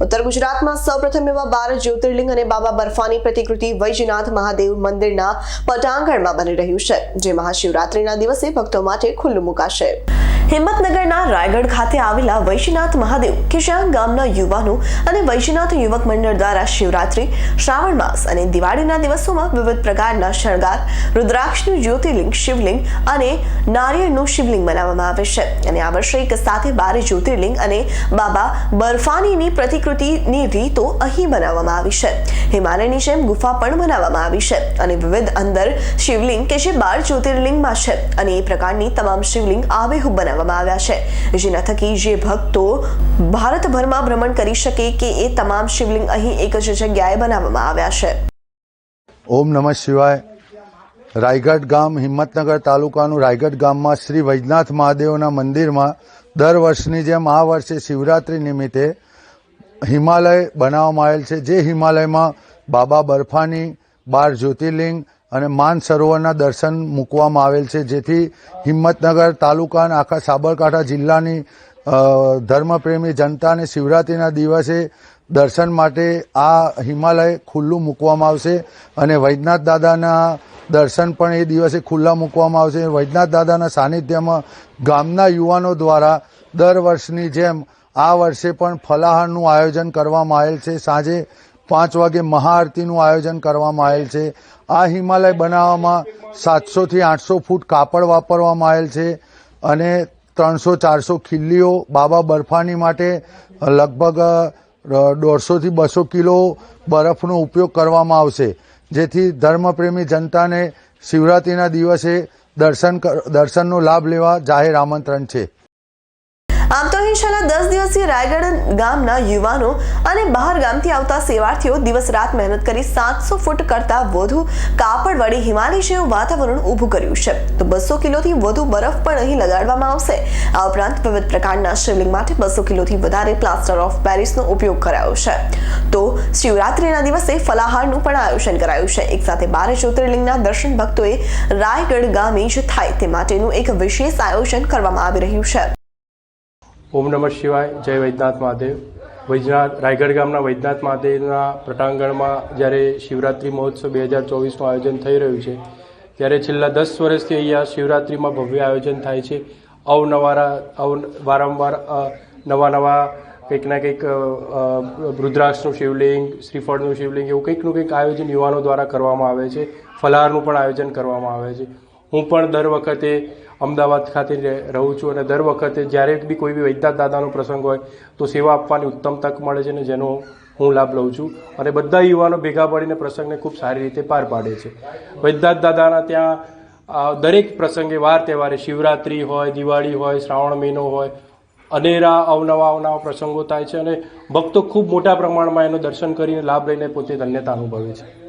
ઉત્તર ગુજરાતમાં સૌપ્રથમ એવા બાર જ્યોતિર્લિંગ અને બાબા બર્ફાની પ્રતિકૃતિ વૈજનાથ મહાદેવ મંદિરના પટાંગણમાં બની રહ્યું છે, જે મહાશિવરાત્રિના દિવસે ભક્તો માટે ખુલ્લું મુકાશે. હિંમતનગરના રાયગઢ ખાતે આવેલા વૈશ્યનાથ મહાદેવ કે ગામના યુવાનો અને વૈશ્યનાથ યુવક મંડળ દ્વારા શિવરાત્રી, શ્રાવણ માસ અને દિવાળીના દિવસોમાં વિવિધ પ્રકારના શણગાર, રુદ્રાક્ષનું જ્યોતિર્લિંગ, શિવલિંગ અને નારિયેળનું શિવલિંગ બનાવવામાં આવે છે. અને આ વર્ષે એક સાથે બાર જ્યોતિર્લિંગ અને બાબા બર્ફાનીની પ્રતિકૃતિની રીતો અહીં બનાવવામાં આવી છે. હિમાલયની જેમ ગુફા પણ બનાવવામાં આવી છે અને વિવિધ અંદર શિવલિંગ કે જે બાર જ્યોતિર્લિંગમાં છે અને એ પ્રકારની તમામ શિવલિંગ આબેહૂબ બનાવવામાં આવ્યા છે. જેના થકી જે ભક્તો ભારતભરમાં ભ્રમણ કરી શકે કે એ તમામ શિવલિંગ અહીં એક જ જગ્યાએ બનાવવામાં આવ્યા છે. ઓમ નમઃ શિવાય. રાયગઢ ગામ હિંમતનગર તાલુકાનું રાયગઢ ગામમાં શ્રી વૈજનાથ મહાદેવના મંદિરમાં દર વર્ષની જેમ આ વર્ષે શિવરાત્રિ નિમિત્તે હિમાલય બનાવવામાં આવેલ છે. જે હિમાલયમાં બાબા બર્ફાની, બાર જ્યોતિર્લિંગ અને માનસરોવરના દર્શન મૂકવામાં આવેલ છે, જેથી હિંમતનગર તાલુકા અને આખા સાબરકાંઠા જિલ્લાની ધર્મપ્રેમી જનતાને શિવરાત્રિના દિવસે દર્શન માટે આ હિમાલય ખુલ્લું મૂકવામાં આવશે અને વૈદ્યનાથ દાદાના દર્શન પણ એ દિવસે ખુલ્લા મૂકવામાં આવશે. વૈદ્યનાથ દાદાના સાનિધ્યમાં ગામના યુવાનો દ્વારા દર વર્ષની જેમ આ વર્ષે પણ ફલાહારનું આયોજન કરવામાં આવેલ છે. સાંજે પાંચ વાગે મહાઆરતીનું આયોજન કરવામાં આવેલ છે. આ હિમાલય બનાવવામાં સાતસોથી આઠસો ફૂટ કાપડ વાપરવામાં આવેલ છે અને ત્રણસો ચારસો ખીલ્લીઓ બાબા બર્ફાની માટે લગભગ દોઢસોથી બસો કિલો બરફનો ઉપયોગ કરવામાં આવશે. જેથી ધર્મપ્રેમી જનતાને શિવરાત્રિના દિવસે દર્શન દર્શનનો લાભ લેવા જાહેર આમંત્રણ છે. છેલ્લા દસ દિવસીય રાયગઢ ગામના યુવાનો અને બહાર ગામથી આવતા સેવાર્થીઓ દિવસ રાત મહેનત કરી સાતસો ફૂટ કરતા વધુ કાપડ વડે હિમાલય જેવું વાતાવરણ ઊભું કર્યું છે. તો બસો કિલોથી વધુ બરફ પણ અહીં લગાડવામાં આવશે. આ ઉપરાંત વિવિધ પ્રકારના શિવલિંગ માટે બસો કિલોથી વધારે પ્લાસ્ટર ઓફ પેરિસનો ઉપયોગ કરાયો છે. તો શિવરાત્રિના દિવસે ફલાહારનું પણ આયોજન કરાયું છે. એક સાથે બાર જ્યોતિર્લિંગના દર્શન ભક્તોએ રાયગઢ ગામે જ થાય તે માટેનું એક વિશેષ આયોજન કરવામાં આવી રહ્યું છે. ઓમ નમઃ શિવાય, જય વૈદ્યનાથ મહાદેવ. વૈજનાથ, રાયગઢ ગામના વૈદ્યનાથ મહાદેવના પ્રટાંગણમાં જ્યારે શિવરાત્રિ મહોત્સવ બે હજાર ચોવીસનું આયોજન થઈ રહ્યું છે, ત્યારે છેલ્લા દસ વર્ષથી અહીંયા શિવરાત્રિમાં ભવ્ય આયોજન થાય છે. અવનવારા, અવ, વારંવાર નવા નવા કંઈક ના કંઈક રુદ્રાક્ષનું શિવલિંગ, શ્રીફળનું શિવલિંગ એવું કંઈકનું કંઈક આયોજન યુવાનો દ્વારા કરવામાં આવે છે. ફલાહારનું પણ આયોજન કરવામાં આવે છે. હું પણ દર વખતે અમદાવાદ ખાતે રહે- છું અને દર વખતે જ્યારે બી કોઈ બી વૈદ્યનાથ દાદાનો પ્રસંગ હોય તો સેવા આપવાની ઉત્તમ તક મળે છે ને જેનો હું લાભ લઉં છું. અને બધા યુવાનો ભેગા પડીને પ્રસંગને ખૂબ સારી રીતે પાર પાડે છે. વૈદ્યનાથ દાદાના ત્યાં દરેક પ્રસંગે વાર તહેવારે શિવરાત્રિ હોય, દિવાળી હોય, શ્રાવણ મહિનો હોય, અનેરા અવનવા અવનવા પ્રસંગો થાય છે અને ભક્તો ખૂબ મોટા પ્રમાણમાં એનો દર્શન કરીને લાભ લઈને પોતે ધન્યતા અનુભવે છે.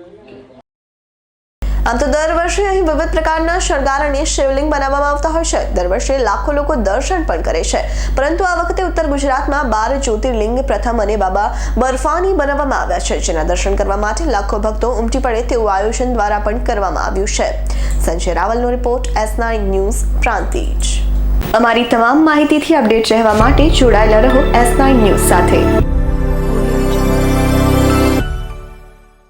આમ તો દર વર્ષે અહીં વિવિધ પ્રકારના શણગાર અને શિવલિંગ બનાવવામાં આવતા હોય છે. દર વર્ષે લાખો લોકો દર્શન પણ કરે છે. પરંતુ આ વખતે ઉત્તર ગુજરાતમાં બાર જ્યોતિર્લિંગ પ્રથમ અને બાબા બરફાની બનાવવામાં આવ્યા છે, જેના દર્શન કરવા માટે લાખો ભક્તો ઉમટી પડે તેવું આયોજન દ્વારા પણ કરવામાં આવ્યું છે. Sanjay રાવલનો report, S nine news, Prantij. અમારી તમામ માહિતીથી અપડેટ રહેવા માટે જોડાયેલા રહો એસ નાઇન ન્યૂઝ સાથે.